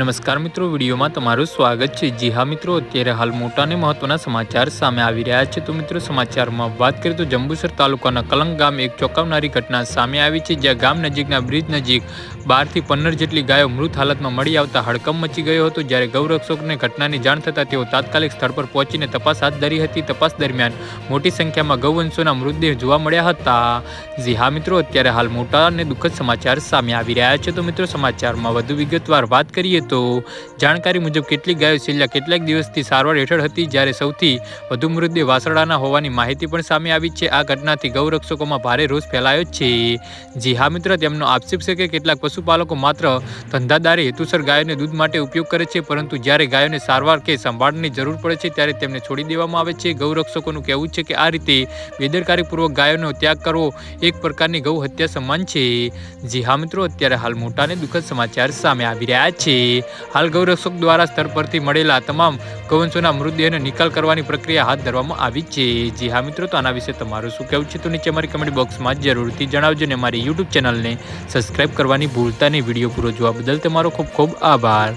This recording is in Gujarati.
નમસ્કાર મિત્રો, વિડીયોમાં તમારું સ્વાગત છે. જી હા મિત્રો, અત્યારે હાલ મોટા અને મહત્વના સમાચાર સામે આવી રહ્યા છે. તો મિત્રો, સમાચારમાં વાત કરીએ તો જંબુસર તાલુકાના કલંગ ગામ એક ચોંકાવનારી ઘટના સામે આવી છે, જ્યાં ગામ નજીકના બ્રિજ નજીક બારથી પંદર જેટલી ગાયો મૃત હાલતમાં મળી આવતા હડકંપ મચી ગયો હતો, જ્યારે ગૌરક્ષકોને ઘટનાની જાણ થતાં તેઓ તાત્કાલિક સ્થળ પર પહોંચીને તપાસ હાથ ધરી હતી. તપાસ દરમિયાન મોટી સંખ્યામાં ગૌવંશોના મૃતદેહ જોવા મળ્યા હતા. જી હા મિત્રો, અત્યારે હાલ મોટા અને દુઃખદ સમાચાર સામે આવી રહ્યા છે. તો મિત્રો, સમાચારમાં વધુ વિગતવાર વાત કરીએ તો જાણકારી મુજબ કેટલીક ગાયો છેલ્લા કેટલાક દિવસથી સારવાર હેઠળ હતી જ્યારે સૌથી વધુ મૃતદેહ વાસરડાના હોવાની માહિતી પણ સામે આવી છે. આ ઘટનાથી ગૌરક્ષકોમાં ભારે રોષ ફેલાયો છે. જી હા મિત્ર, તેમનો આક્ષેપ છે કે કેટલાક પશુપાલકો માત્ર ધંધાદારી હેતુસર ગાયોને દૂધ માટે ઉપયોગ કરે છે, પરંતુ જ્યારે ગાયોને સારવાર કે સંભાળની જરૂર પડે છે ત્યારે તેમને છોડી દેવામાં આવે છે. ગૌરક્ષકોનું કહેવું છે કે આ રીતે બેદરકારીપૂર્વક ગાયોનો ત્યાગ કરવો એક પ્રકારની ગૌ હત્યા સમાન છે. જી હા મિત્રો, અત્યારે હાલ મોટા અને દુઃખદ સમાચાર સામે આવી રહ્યા છે. હાલ ગૌરક્ષક દ્વારા સ્તર પરથી મળેલા તમામ ગૌવંશોના મૃતદેહનો નિકાલ કરવાની પ્રક્રિયા હાથ ધરવામાં આવી છે. જી હા મિત્રો, તો આના વિશે તમારું શું કહેવું છે? તો નીચે અમારી કમેન્ટ બોક્સમાં જરૂરથી જણાવજો ને મારી યુટ્યુબ ચેનલને સબસ્ક્રાઈબ કરવાની ભૂલતા નહીં. વીડિયો પૂરો જોવા બદલ તમારો ખૂબ ખૂબ આભાર.